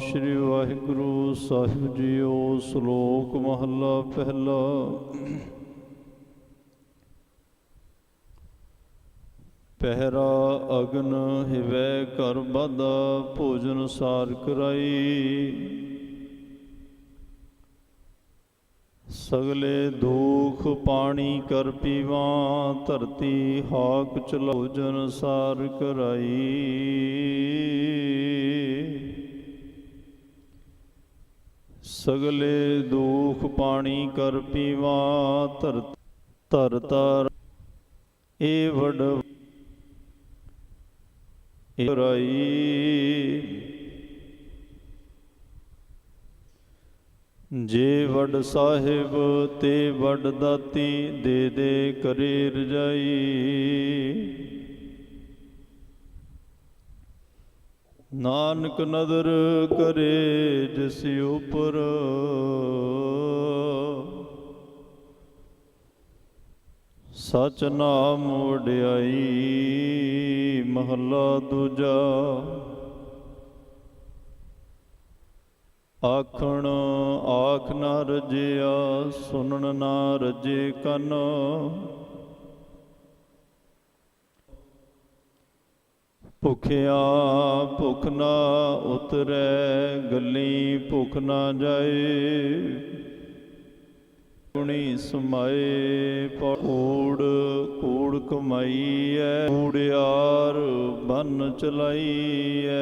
ਸ੍ਰੀ ਵਾਹਿਗੁਰੂ ਸਾਹਿਬ JIO ਸ਼ਲੋਕ ਮਹੱਲਾ ਪਹਿਲਾ। ਪਹਿਰਾ ਅਗਨ ਹਿਵੈ ਕਰ ਬਾਦਾ ਭੋਜਨ ਸਾਰ ਕਰਾਈ। ਸਗਲੇ ਦੁਖ ਪਾਣੀ ਕਰ ਪੀਵਾ, ਧਰਤੀ ਹਾਕ ਚਲਾਉ ਜਨ ਸਾਰ ਕਰਾਈ। ਸਗਲੇ ਦੁਖ ਪਾਣੀ ਕਰ ਪੀਵਾ ਧਰ ਧਰ ਤਰ ਏ ਵਡ ਏ ਰਾਈ। ਜੇ ਵਡ ਸਾਹਿਬ ਤੇ ਵਡ ਦਾਤੀ, ਦੇ ਦੇ ਕਰੇ ਰਜਾਈ। ਨਾਨਕ ਨਦਰ ਕਰੇ ਜਿਸ ਉਪਰ। ਸਚ ਨਾਮ ਵਡਿਆਈ, ਮਹੱਲਾ ਦੂਜਾ। ਆਖਣ ਆਖ ਨਾ ਰਜਿਆ, ਸੁਣਨ ਨਾ ਰਜੇ ਕੰਨ। ਭੁਖਿਆ ਭੁਖ ਨਾ ਉਤਰੈ, ਗੱਲੀ ਭੁਖ ਨਾ ਜਾਏ। ਗੁਣੀ ਸਮਾਏ ਪੂੜ ਕੂੜ ਕਮਾਈਐ ਕੂੜਿਆਰ ਚਲਾਈ ਚਲਾਈਐ।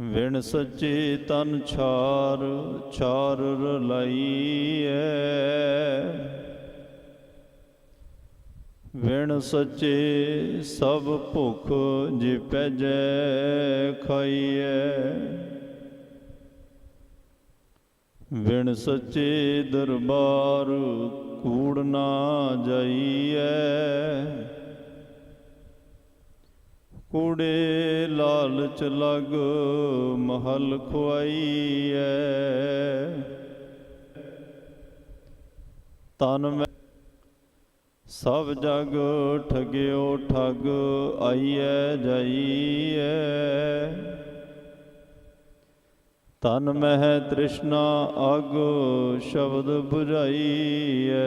ਵਿਣ ਸੱਚੇ ਤਨ ਛਾਰ ਛਾਰ ਰਲਾਈਐ। ਵਿਣ ਸੱਚੇ ਸਭ ਭੁਖ ਜੇ ਪੈਜੈ ਖਾਈਐ। ਵਿਣ ਸੱਚੇ ਦਰਬਾਰ ਕੂੜ ਨਾ ਜਾਈਐ। ਕੂੜੇ ਲਾਲਚ ਲਗ ਮਹਲ ਖੁਆਈਐ ਤਨ ਮੈਂ ਸਭ ਜਗ ਠਗਿਓ ਠਗ ਆਈਐ ਜਾਈਐ। ਤਨ ਮਹਿ ਤ੍ਰਿਸ਼ਨਾ ਅਗ ਸ਼ਬਦ 부ਝਾਈਐ